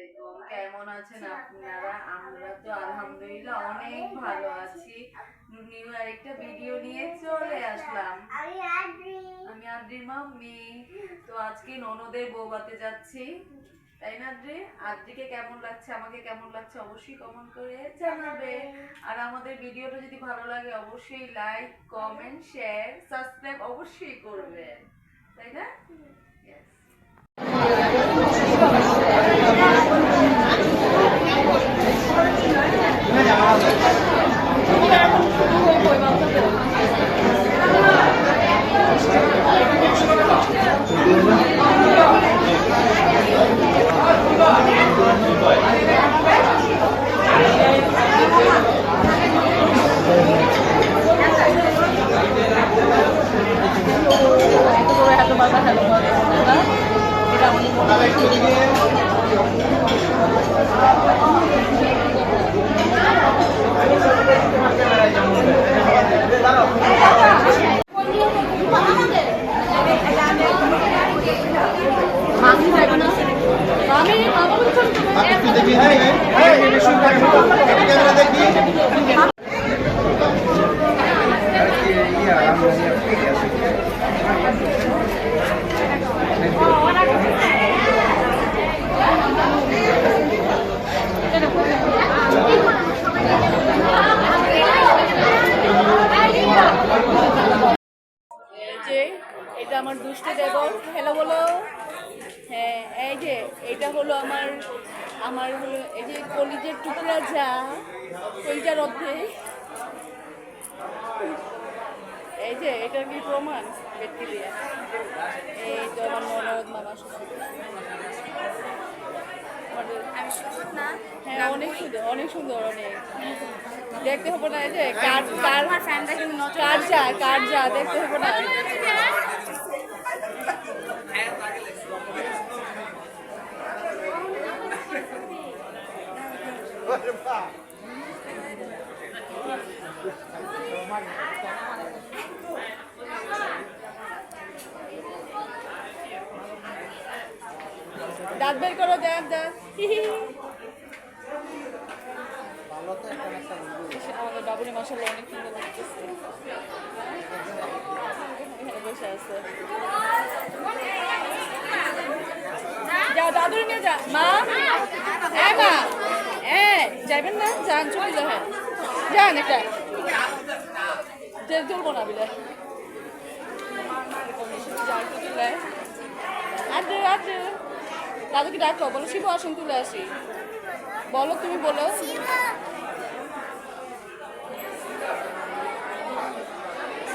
আলাইকুম কেমন আছেন আপনারা? আমরা তো আলহামদুলিল্লাহ অনেক ভালো আছি। নিউ আরেকটা ভিডিও নিয়ে চলে আসলাম। আমি আদ্রির মাম্মি। তো আজকে ননদের বৌবাতে যাচ্ছি। তাই না আদ্রি? আদ্রিকে কেমন লাগছে? আমাকে কেমন লাগছে? অবশ্যই কমেন্ট করে জানাবে। আর আমাদের ভিডিওটা যদি ভালো লাগে অবশ্যই লাইক কমেন্ট শেয়ার সাবস্ক্রাইব অবশ্যই করবেন। তাই না? Yes. এই যে এটা আমার দুষ্টু দেবর হ্যালো বলো হ্যাঁ এই যে এটা হলো আমার আমার হলো এই যে কলিজের টুকরা যা কলিজার অর্ধে এই যে এটা কি ব্যক্তি দিয়ে এই তো আমার ননদ মামা হ্যাঁ অনেক সুন্দর অনেক সুন্দর অনেক দেখতে হবে না এই যে কার কার কার যা কার যা দেখতে হবে না দাঁত বের করো, দাঁত দাঁত। আমাদের যা দাদুর নিয়ে যা মা হ্যাঁ মা হ্যাঁ যাবেন না? যান, চলে যাবেন। যান একটা। যে তুলবো না বিলে আদু দাদুকে ডাকো বলো শিব আসুন তুলে আসি। বলো তুমি বলো।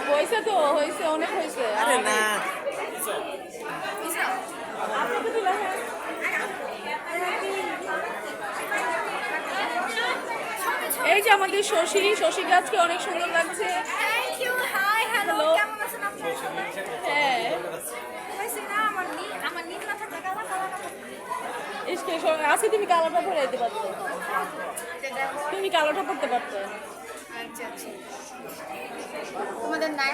হয়েছে তো হয়েছে অনেক হয়েছে। আরে না। আপনাকে দিলে হ্যাঁ এই যে আমাদের শশী শশী গাছকে অনেক সুন্দর লাগছে। Thank you hi hello Hello. কেমন আছেন আপনারা সবাই হ্যাঁ হয়েছে না আমার নি আমার নীল না থাকলে কালা কালা ইসকে আজকে তুমি কালোটা পরে যেতে পারতো। তুমি কালোটা পড়তে পারতো। আচ্ছা আচ্ছা। তোমাদের নাই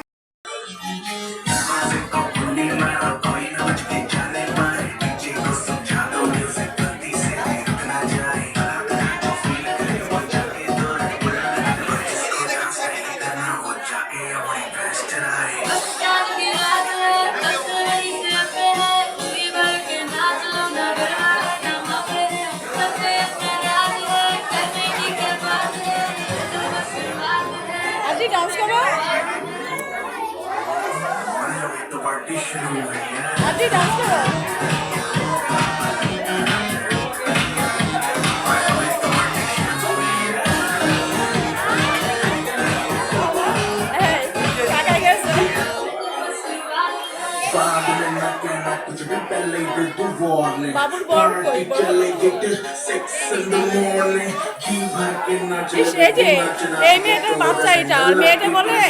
বাচ্চা এটা, আর মেয়েটা বলে,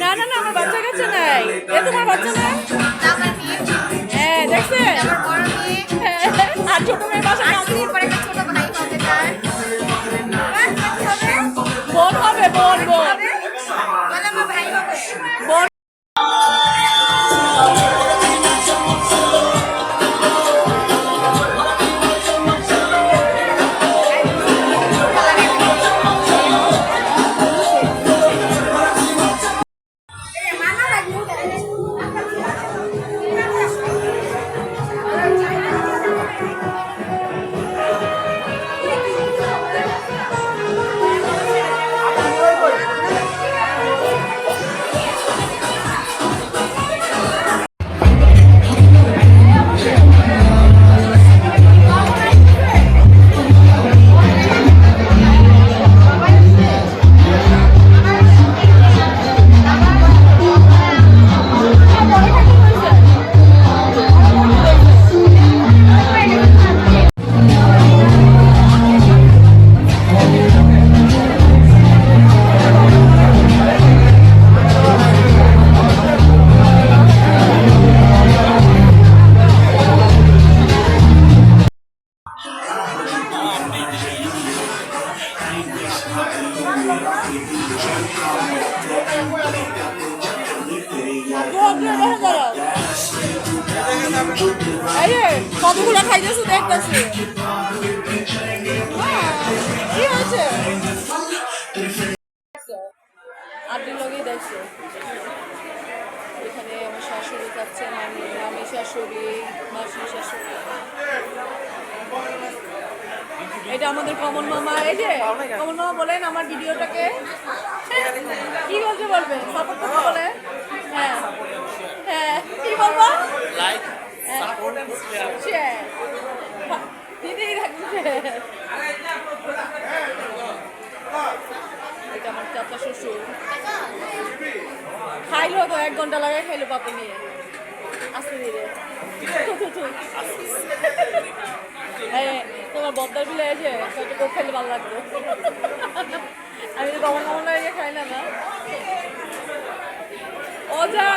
না না না, আমার বাচ্চা কাছে নাই। এ তোমার বাচ্চা না আমার মেয়ে হ্যাঁ দেখছে আমার বড় মেয়ে। হ্যাঁ, আর ছোট মেয়ে বাসা শাশুড়ি খাচ্ছে মামি মামি শাশুড়ি মাসি শাশুড়ি এটা আমাদের কমল মামা এই যে কমল মামা বলেন আমার ভিডিওটাকে। কি বলতে বলবে? সাপোর্ট করতে বলে? হ্যাঁ। হ্যাঁ। কি বলব? লাইক। সাপোর্ট শেয়ার শেয়ার দিদি রাখছে এটা আমার চাচা শ্বশুর। খাইলো তো এক ঘণ্টা লাগে খাইলো পাপে নিয়ে। আসতে। এই, তোমার বদ্দার বিলে এসে কয়েকটা কোক খাইলে ভালো লাগতো আমি তো কমন কমন লাগে খাই না না। ও যা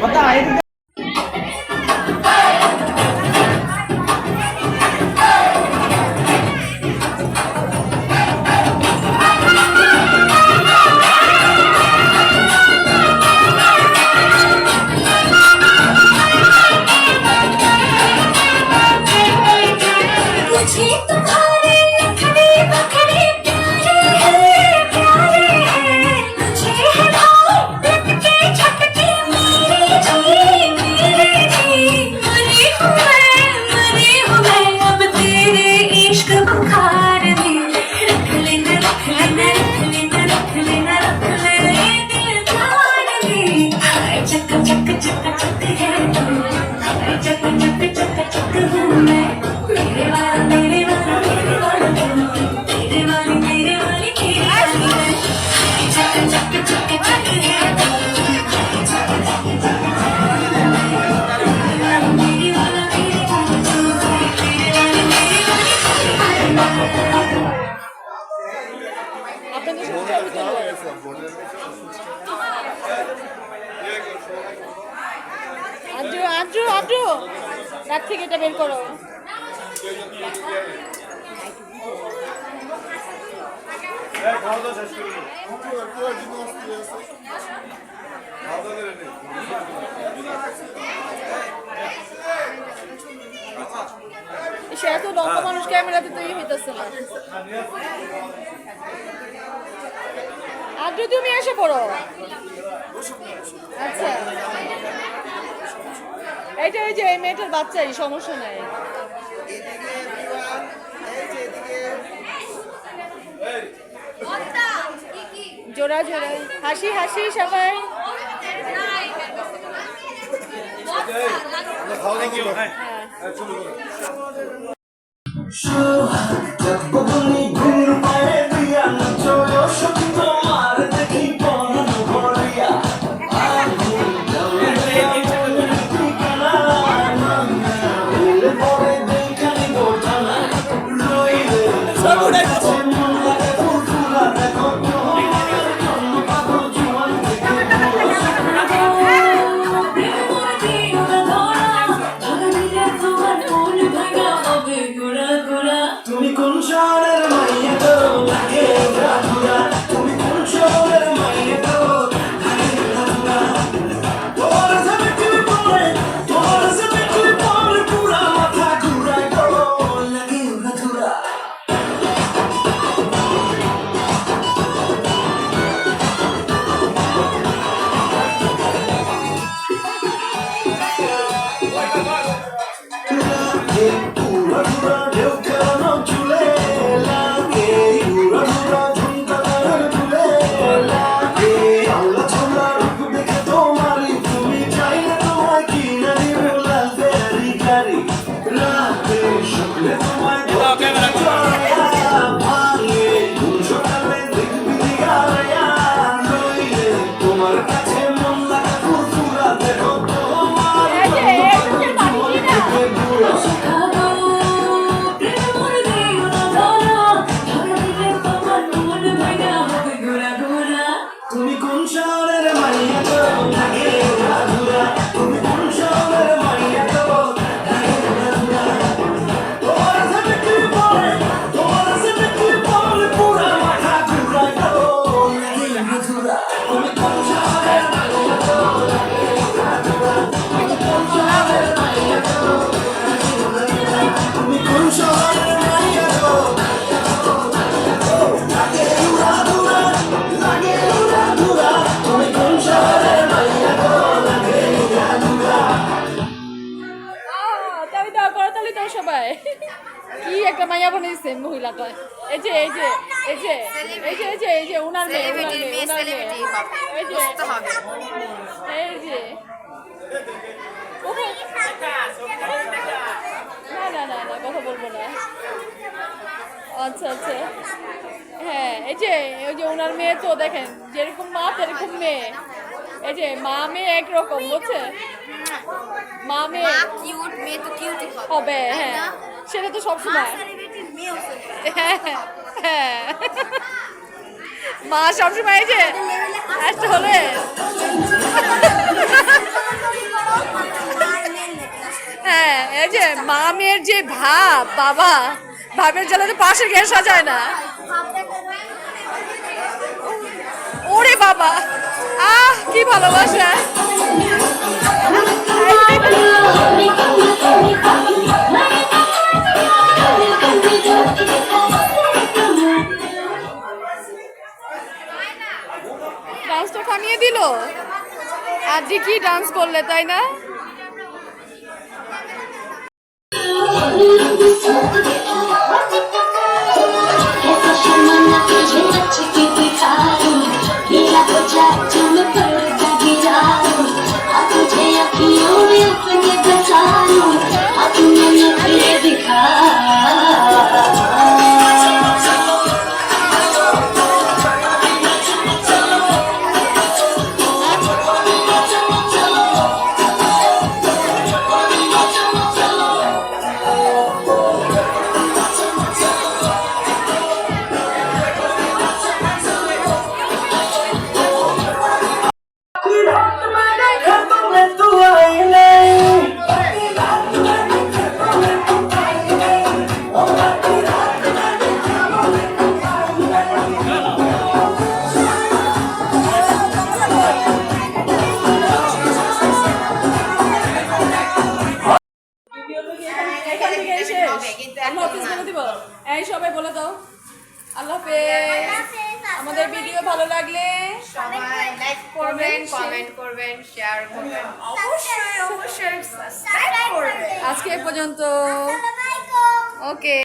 మొత్తం ఐదు আদ্রু তুমি এসে পড়ো। আচ্ছা। এইটা এই যে এই মেয়েটার বাচ্চাই সমস্যা নাই। জোড়া জোড়া। হাসি হাসি সবাই। হ্যাঁ। বদলি ঘুর তারপর এই যে এই যে এই যে এই যে এই যে এই যে উনার মেয়ে উনার মেয়ে উনার মেয়ে। এই যে না না না না কথা বলব না। আচ্ছা আচ্ছা। হ্যাঁ এই যে ওই যে ওনার মেয়ে তো দেখেন যেরকম মা সেরকম মেয়ে। এই যে মা মেয়ে একরকম বুঝছে? মা মেয়ে। কিউট মেয়ে তো কিউট হবে হ্যাঁ। সেটা তো সবসময়। মা সবসময় যে চলে হ্যাঁ এই যে মামের যে ভাব বাবা ভাবের জ্বালাতে পাশের গ্যাস যায় না। ওরে বাবা আহ কি ভালোবাসা। বানিয়ে দিল? আজকে কি ডান্স করলে তাই না? To